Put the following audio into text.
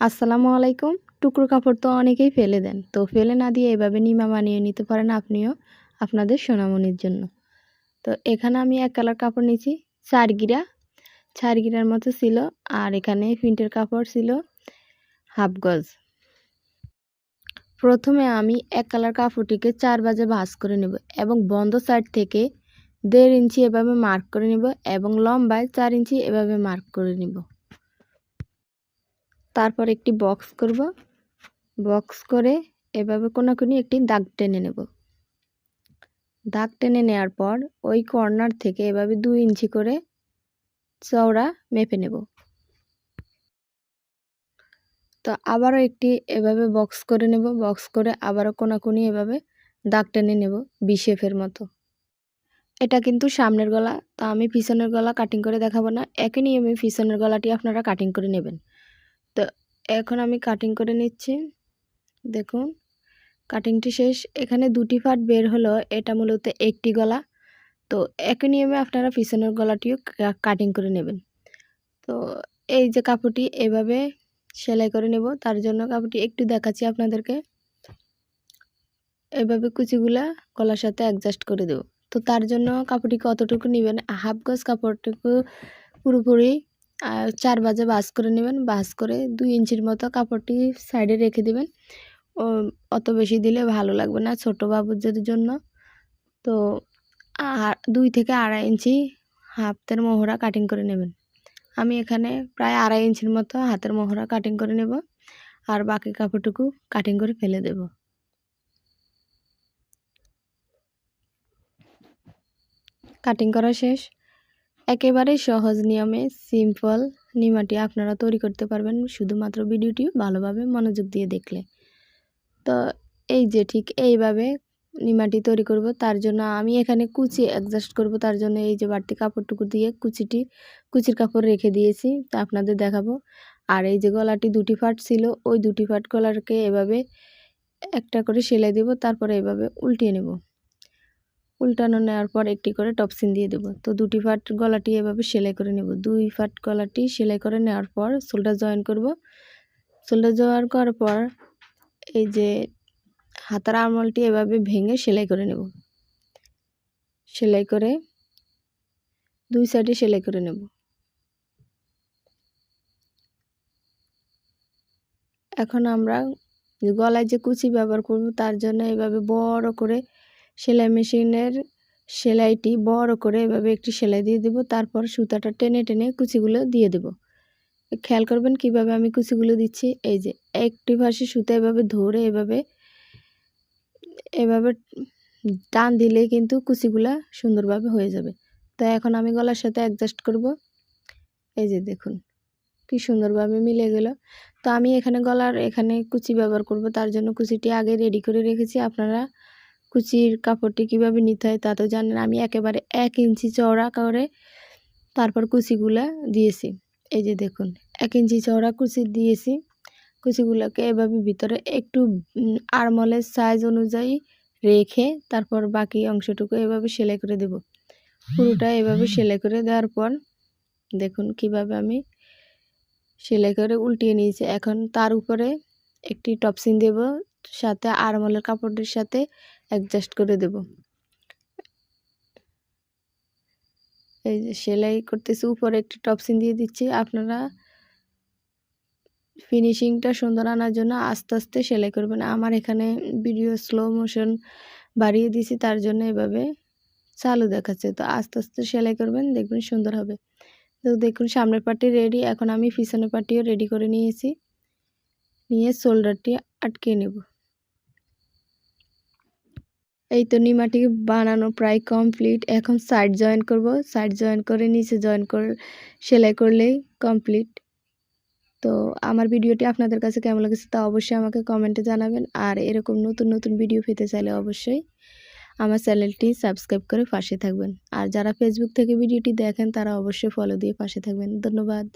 আসসালামু আলাইকুম। টুকরো কাপড় তো অনেকেই ফেলে দেন। তো ফেলে না দিয়ে এভাবে নিমা বানিয়ে নিতে পারেন আপনিও আপনাদের সোনামণির জন্য। তো এখানে আমি এক কালার কাপড় নিয়েছি চার গিরা চার গিরার মতো ছিল আর এখানে প্রিন্টের কাপড় ছিল হাফ গজ। প্রথমে আমি এক কালার কাপড়টিকে চার বাজে ভাঁজ করে নেব এবং বন্ধ সাইড থেকে দেড় ইঞ্চি এভাবে মার্ক করে নেব এবং লম্বায় চার ইঞ্চি এভাবে মার্ক করে নেব। তারপর একটি বক্স করব। বক্স করে এভাবে কোনাকুনি একটি দাগ টেনে নেব। দাগ টেনে নেওয়ার পর ওই কর্নার থেকে এভাবে দু ইঞ্চি করে চওড়া মেপে নেব। তো আবারও একটি এভাবে বক্স করে নেব। বক্স করে আবারও কোনাকুনি এভাবে দাগ টেনে নেব বিশেফের মতো। এটা কিন্তু সামনের গলা, তা আমি পিছনের গলা কাটিং করে দেখাবো না। একই নিয়মে পিছনের গলাটি আপনারা কাটিং করে নেবেন। এখন আমি কাটিং করে নিচ্ছি। দেখুন কাটিংটি শেষ। এখানে দুটি ফাট বের হলো। এটা মূলত একটি গলা। তো একই নিয়মে আপনারা পিছনের গলাটিও কাটিং করে নেবেন। তো এই যে কাপড়টি এভাবে সেলাই করে নেব। তার জন্য কাপড়টি একটু দেখাচ্ছি আপনাদেরকে। এভাবে কুচিগুলা গলার সাথে অ্যাডজাস্ট করে দেব। তো তার জন্য কাপড়টি কতটুকু নেবেন। হাফ গজ কাপড়টুকু পুরোপুরি চার বাজে বাস করে নেবেন। বাস করে দুই ইঞ্চির মতো কাপড়টি সাইডে রেখে দেবেন। ও, অত বেশি দিলে ভালো লাগবে না ছোটো বাবুদের জন্য। তো দুই থেকে আড়াই ইঞ্চি হাতের মোহরা কাটিং করে নেবেন। আমি এখানে প্রায় আড়াই ইঞ্চির মতো হাতের মোহরা কাটিং করে নেব আর বাকি কাপড়টুকু কাটিং করে ফেলে দেব। কাটিং করা শেষ। একেবারেই সহজ নিয়মে সিম্পল নিমাটি আপনারা তৈরি করতে পারবেন শুধুমাত্র ভিডিওটি ভালোভাবে মনোযোগ দিয়ে দেখলে। তো এই যে ঠিক এইভাবে নিমাটি তৈরি করব, তার জন্য আমি এখানে কুচি অ্যাডজাস্ট করব, তার জন্য এই যে বাড়তি কাপড়টুকু দিয়ে কুচিটি, কুচির কাপড় রেখে দিয়েছি, তা আপনাদের দেখাবো। আর এই যে গলাটি দুটি ফাট ছিল, ওই দুটি ফাট গলারকে এভাবে একটা করে সেলাই দেব, তারপরে এভাবে উল্টিয়ে নেব। উল্টানো নেওয়ার পর একটি করে টপসিন দিয়ে দেব। তো দুটি ফাট গলাটি এভাবে সেলাই করে নেব। দুই ফাট গলাটি সেলাই করে নেওয়ার পর সোলটা জয়েন করব। সোলটা জয়েন করার পর এই যে হাতার আমলটি এভাবে ভেঙে সেলাই করে নেব। সেলাই করে দুই সাইডে সেলাই করে নেব। এখন আমরা গলায় যে কুচি ব্যবহার করব তার জন্য এভাবে বড় করে সেলাই মেশিনের সেলাইটি বড় করে এভাবে একটি সেলাই দিয়ে দেব। তারপর সুতাটা টেনে টেনে কুচিগুলো দিয়ে দেব। খেয়াল করবেন কীভাবে আমি কুচিগুলো দিচ্ছি? এই যে, একটি পাশে সুতা এভাবে ধরে এভাবে এভাবে টান দিলে কিন্তু কুচিগুলা সুন্দরভাবে হয়ে যাবে। তো এখন আমি গলার সাথে অ্যাডজাস্ট করব। এই যে দেখুন, কি সুন্দরভাবে মিলে গেল। তো আমি এখানে গলার এখানে কুচি ব্যবহার করব। তার জন্য কুচিটি আগে রেডি করে রেখেছি। আপনারা কুচির কাপড়টি কীভাবে নিতে হয় তা তো জানেন, আমি একেবারে এক ইঞ্চি চওড়া করে তারপর কুচিগুলা দিয়েছি। এই যে দেখুন, এক ইঞ্চি চওড়া কুচি দিয়েছি। কুচিগুলোকে এভাবে ভিতরে একটু আড়মলের সাইজ অনুযায়ী রেখে তারপর বাকি অংশটুকু এভাবে সেলাই করে দেব। পুরোটা এভাবে সেলাই করে দেওয়ার পর দেখুন কীভাবে আমি সেলাই করে উল্টিয়ে নিয়েছি। এখন তার উপরে একটি টপসিন দেব, সাথে আড়মলের কাপড়ের সাথে অ্যাডজাস্ট করে দেব। এই যে সেলাই করতেছি, উপরে একটি টপসিন দিয়ে দিচ্ছি। আপনারা ফিনিশিংটা সুন্দর আনার জন্য আস্তে আস্তে সেলাই করবেন। আমার এখানে ভিডিও স্লো মোশন বাড়িয়ে দিয়েছি, তার জন্য এভাবে চালু দেখাচ্ছে। তো আস্তে আস্তে সেলাই করবেন, দেখবেন সুন্দর হবে। তো দেখুন, সামনের পার্টি রেডি এখন আমি পিছনের পার্টিও রেডি করে নিয়েছি। নিয়ে শোল্ডারটি আটকে নেব। এই তো নিমাটি বানানো প্রায় কমপ্লিট এখন সাইড জয়েন করব। সাইড জয়েন করে নিচে জয়েন করে, সেলাই করলেই কমপ্লিট তো আমার ভিডিওটি আপনাদের কাছে কেমন লেগেছে তা অবশ্যই আমাকে কমেন্টে জানাবেন। আর এরকম নতুন নতুন ভিডিও পেতে চাইলে অবশ্যই আমার চ্যানেলটি সাবস্ক্রাইব করে পাশে থাকবেন। আর যারা ফেসবুক থেকে ভিডিওটি দেখেন, তারা অবশ্যই ফলো দিয়ে পাশে থাকবেন। ধন্যবাদ।